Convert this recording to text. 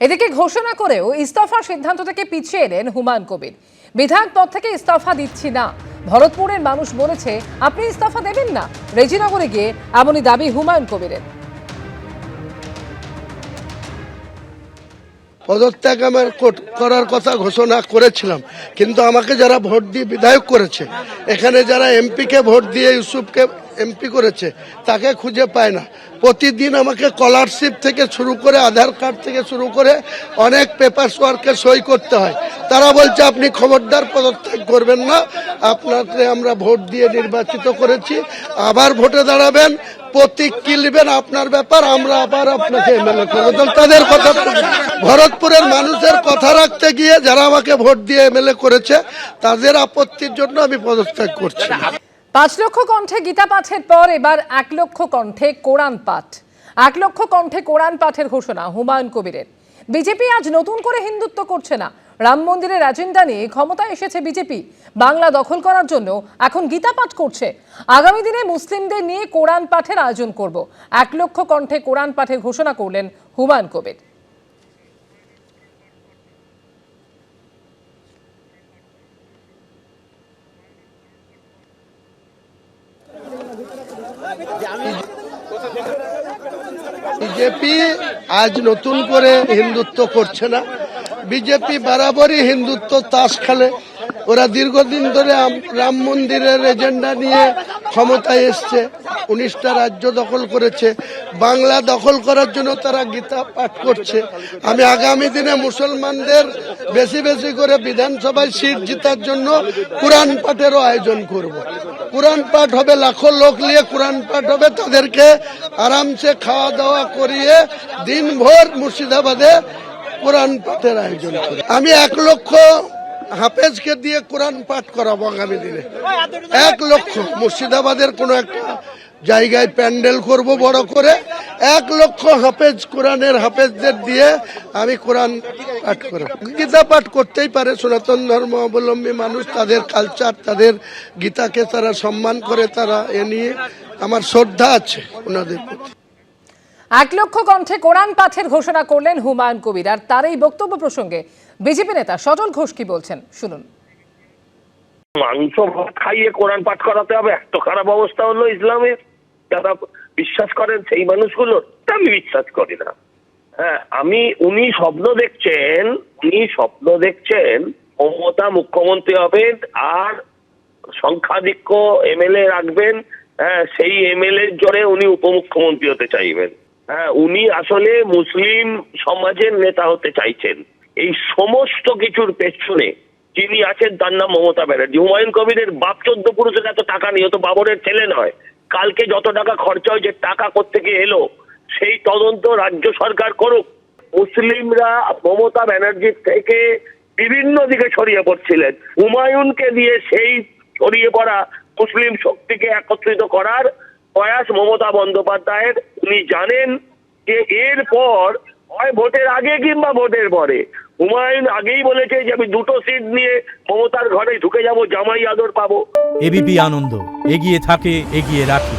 এদিকে ঘোষণা করেও ইস্তফার সিদ্ধান্ত থেকে পিছিয়ে এলেন হুমায়ুন কবির। বিধায়ক পদ থেকে ইস্তফা দিচ্ছি না। ভরতপুরের মানুষ বলেছে, আপনি ইস্তফা দেবেন না? রেজিনগরে গিয়ে এমনই দাবি হুমায়ুন কবিরের। পদত্যাগ আমার কর- করার কথা ঘোষণা করেছিলাম, কিন্তু আমাকে যারা ভোট দিয়ে বিধায়ক করেছে, এখানে যারা এমপিকে ভোট দিয়ে ইউসুফকে এমপি করেছে, তাকে খুঁজে পায় না। প্রতিদিন আমাকে স্কলারশিপ থেকে শুরু করে, আধার কার্ড থেকে শুরু করে অনেক পেপার ওয়ার্কে সই করতে হয়। তারা বলছে, আপনি খবরদার পদত্যাগ করবেন না। আপনাকে আমরা ভোট দিয়ে নির্বাচিত করেছি। আবার ভোটে দাঁড়াবেন, প্রতীক কিনবেন আপনার ব্যাপার, আমরা আবার আপনাকে এমএলএ করব। তাদের কথা ভরতপুরের মানুষের কথা রাখতে গিয়ে যারা আমাকে ভোট দিয়ে এমএলএ করেছে, তাদের আপত্তির জন্য আমি পদত্যাগ করছি। পাঁচ লক্ষ কণ্ঠে গীতা পাঠের পর এবার এক লক্ষ কণ্ঠে কোরআন পাঠ। এক লক্ষ কণ্ঠে কোরআন পাঠের ঘোষণা হুমায়ুন কবিরের। বিজেপি আজ নতুন করে হিন্দুত্ব করছে না। রাম মন্দিরের এজেন্ডা নিয়ে ক্ষমতায় এসেছে বিজেপি। বাংলা দখল করার জন্য এখন গীতা পাঠ করছে। আগামী দিনে মুসলিমদের নিয়ে কোরআন পাঠের আয়োজন করব। এক লক্ষ কণ্ঠে কোরআন পাঠের ঘোষণা করলেন হুমায়ুন কবির। বিজেপি আজ নতুন করে হিন্দুত্ব করছে না। বিজেপি বরাবরই হিন্দুত্ব তাস খেলে। ওরা দীর্ঘদিন ধরে রাম মন্দিরের এজেন্ডা নিয়ে ক্ষমতায় এসছে। উনিশটা রাজ্য দখল করেছে। বাংলা দখল করার জন্য তারা গীতা পাঠ করছে। আমি আগামী দিনে মুসলমানদের বেশি বেশি করে বিধানসভায় সিট জিতার জন্য কোরআন পাঠেরও আয়োজন করব। কোরআন পাঠ হবে লাখো লোক নিয়ে কোরআন পাঠ হবে, তাদেরকে আরামসে খাওয়া দাওয়া করিয়ে দিনভর মুর্শিদাবাদে কোরআন পাঠের আয়োজন করি আমি এক লক্ষ হাফেজকে দিয়ে কোরআন পাঠ করাবো আগামী দিনে। এক লক্ষ। মুর্শিদাবাদের কোনো একটা জায়গায় প্যান্ডেল করব বড় করে। এক লক্ষ হাফেজ কোরআনের হাফেজদের দিয়ে আমি কোরআন পাঠ করব। গীতা পাঠ করতেই পারে সনাতন ধর্ম অবলম্বী মানুষ তাদের কালচার তাদের গীতাকে তারা সম্মান করে তারা এ নিয়ে আমার শ্রদ্ধা আছে ওনাদের প্রতি। এক লক্ষ কণ্ঠে কোরআন পাঠের ঘোষণা করলেন হুমায়ুন কবির আর তার এই বক্তব্য প্রসঙ্গে বিজেপি নেতা সজল ঘোষ কি বলছেন? শুনুন। মাংস খাইয়ে কোরআন পাঠ করাতে হবে এত খারাপ অবস্থা হলো ইসলামের। যারা বিশ্বাস করেন সেই মানুষগুলোর, তা আমি বিশ্বাস করি না। হ্যাঁ আমি, উনি স্বপ্ন দেখছেন, উনি স্বপ্ন দেখছেন, মমতা মুখ্যমন্ত্রী হবেন, আর সংখ্যাধিক্য এমএলএ রাখবেন হ্যাঁ সেই এমএলএ জোরে উনি উপমুখ্যমন্ত্রী হতে চাইবেন। হ্যাঁ উনি আসলে মুসলিম সমাজের নেতা হতে চাইছেন। এই সমস্ত কিছুর পেছনে যিনি আছেন তার নাম মমতা ব্যানার্জি। হুমায়ুন কবিরের বাপ চোদ্দ পুরুষের এত টাকা নিয়ে তো বাবরের ছেলে নয়। কালকে যত টাকা খরচা হয়েছে, টাকা কোথেকে এলো, সেই তদন্ত রাজ্য সরকার করুক। মুসলিমরা মমতা ব্যানার্জির থেকে বিভিন্ন দিকে ছড়িয়ে পড়ছিলেন। হুমায়ুনকে দিয়ে সেই ছড়িয়ে পড়া মুসলিম শক্তিকে একত্রিত করার প্রয়াস মমতা বন্দ্যোপাধ্যায়ের। উনি জানেন যে এরপর হয় ভোটের আগে কিংবা ভোটের পরে হুমায়ুন আগেই বলেছে যে, আমি দুটো সিট নিয়ে মমতার ঘরে ঢুকে যাব, জামাই আদর পাবো এবিপি আনন্দ, এগিয়ে থাকে, এগিয়ে রাখে